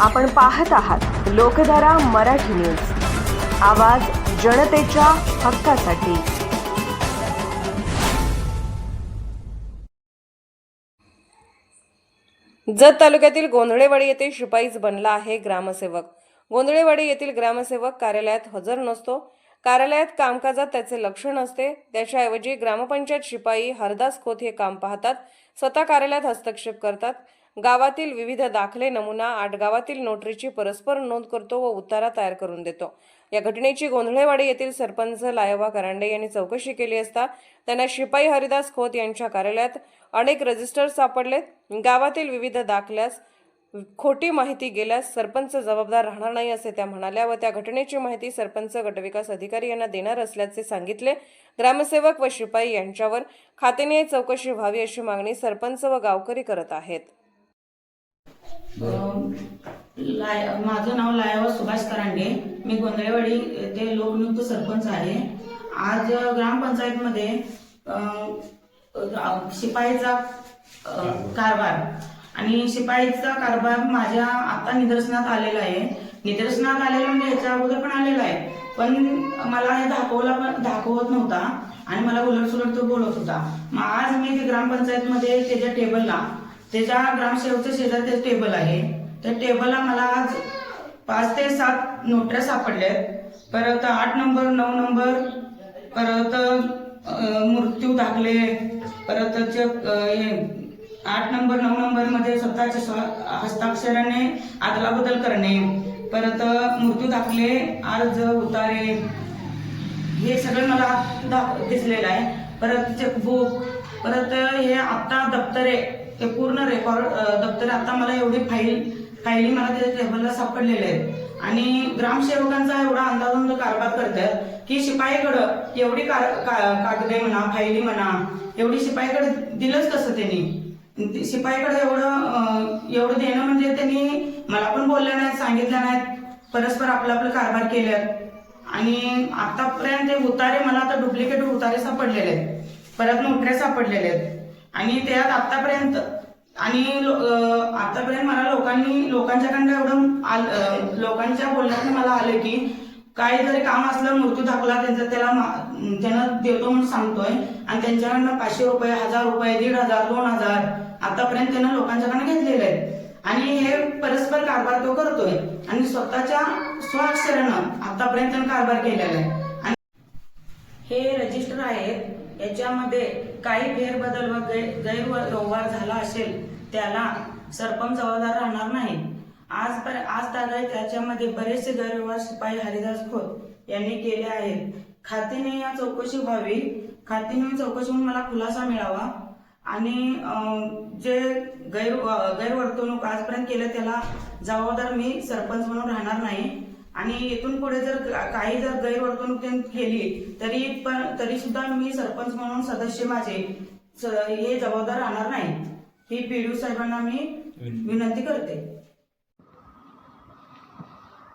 आपण पाहत आहात लोकधारा मराठी न्यूज. आवाज जनतेच्या हक्कासाठी. जत तालुक्यातील गोंधळेवाडी येथे शिपाईच बनला आहे ग्रामसेवक. गोंधळेवाडी येथील ग्रामसेवक कार्यालयात हजर नसतो. कार्यालयात कामकाजात त्याचे लक्ष नसते. त्याच्याऐवजी ग्रामपंचायत शिपाई हरदास खोत हे काम पाहतात. स्वतः कार्यालयात हस्तक्षेप करतात. गावातील विविध दाखले नमुना आठ गावातील नोटरीची परस्पर नोंद करतो व उतारा तयार करून देतो. या घटनेची गोंधळेवाडी येथील सरपंच लायवा करांडे यांनी चौकशी केली असता त्यांना शिपाई हरिदास खोत यांच्या कार्यालयात अनेक रजिस्टर सापडलेत. गावातील विविध दाखल्यास खोटी माहिती गेल्यास सरपंच जबाबदार राहणार नाही असे त्या म्हणाल्या व त्या घटनेची माहिती सरपंच गटविकास अधिकारी यांना देणार असल्याचे सांगितले. ग्रामसेवक व शिपाई यांच्यावर खातेने चौकशी व्हावी अशी मागणी सरपंच व गावकरी करत आहेत. लाय माझं नाव लायवा सुभाष करांडे. मी गोंधळेवाडी ते लोकनियुक्त सरपंच आहे. आज ग्रामपंचायतमध्ये शिपाईचा कारभार. आणि शिपाईचा कारभार माझ्या आता निदर्शनात आलेला आहे. निदर्शनात आलेला म्हणजे याच्या अगोदर पण आलेला आहे. पण मला हे दाखवला पण दाखवत नव्हता. आणि मला उलट सुलट तो बोलत होता. मग आज मी ते ग्रामपंचायतमध्ये त्याच्या टेबलला त्याच्या ग्रामसेवकच्या शेजारी ते टेबल आहे त्या टेबलला मला आज पाच ते सात नोटऱ्या सापडल्यात. परत आठ नंबर नऊ नंबर परत मृत्यू दाखले परत हे आठ नंबर नऊ नंबरमध्ये स्वतःच्या स्व- हस्ताक्षराने आदलाबदल करणे परत मृत्यू दाखले अर्ज उतारे. हे सगळं मला दाख- दिसलेलं आहे. परत चेकबुक परत हे आत्ता दप्तरे. ते पूर्ण रेकॉर्ड दप्तर आता मला एवढी फाईल फाईली मला त्या टेबलला सापडलेल्या आहेत. आणि ग्रामसेवकांचा एवढा अंदाजोंद कारभार करतात की शिपाईकडं एवढी का- का- कागदे म्हणा फाईली म्हणा एवढी शिपाईकडे दिलंच कसं त्यांनी? शिपाईकडे एवढं एवढं देणं म्हणजे त्यांनी मला पण बोलल्या नाहीत सांगितल्या नाहीत परस्पर आपलं आपलं कारभार केल्यात. आणि आतापर्यंत ते उतारे मला आता डुप्लिकेट उतारे सापडलेले आहेत. परत नोटऱ्या सापडलेल्या आहेत. आणि त्यात आतापर्यंत आणि आतापर्यंत मला लोकांनी लोकांच्याकडनं एवढं आल- लोकांच्या बोलण्यात मला आलं की काही जरी काम असलं मृत्यू दाखला त्यांचा त्याला त्यांना त्यानं देतो म्हणून सांगतोय. आणि त्यांच्याकडनं पाचशे रुपये हजार रुपये दीड हजार दोन हजार आतापर्यंत त्यानं लोकांच्याकडनं घेतलेलं आहे. आणि हे परस्पर कारभार तो करतोय. आणि स्वतःच्या स्वाक्षरानं आतापर्यंत त्यानं कारभार केलेला आहे आणि हे रजिस्टर आहेत याच्यामध्ये काही फेरबदल व गै- गैरव्यवहार झाला असेल त्याला सरपंच जबाबदार राहणार नाही. आज पर आज तागायत त्याच्यामध्ये बरेचसे गैरव्यवहार शिपाई हरिदास खोत यांनी केले आहेत. खातीने या चौकशी व्हावी खातीने चौकशी होऊन मला खुलासा मिळावा आणि जे गैर गैरवर्तणूक आजपर्यंत केलं त्याला जबाबदार मी सरपंच म्हणून राहणार नाही. आणि इथून पुढे जर काही जर गैरवर्तणूक केली तरी पण तरी सुद्धा मी सरपंच म्हणून सदस्य माझे हे जबाबदार राहणार नाही. ही पीडीओ साहेबांना मी विनंती करते.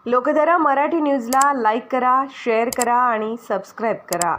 लोकधारा मराठी न्यूजला लाईक करा शेअर करा आणि सबस्क्राईब करा.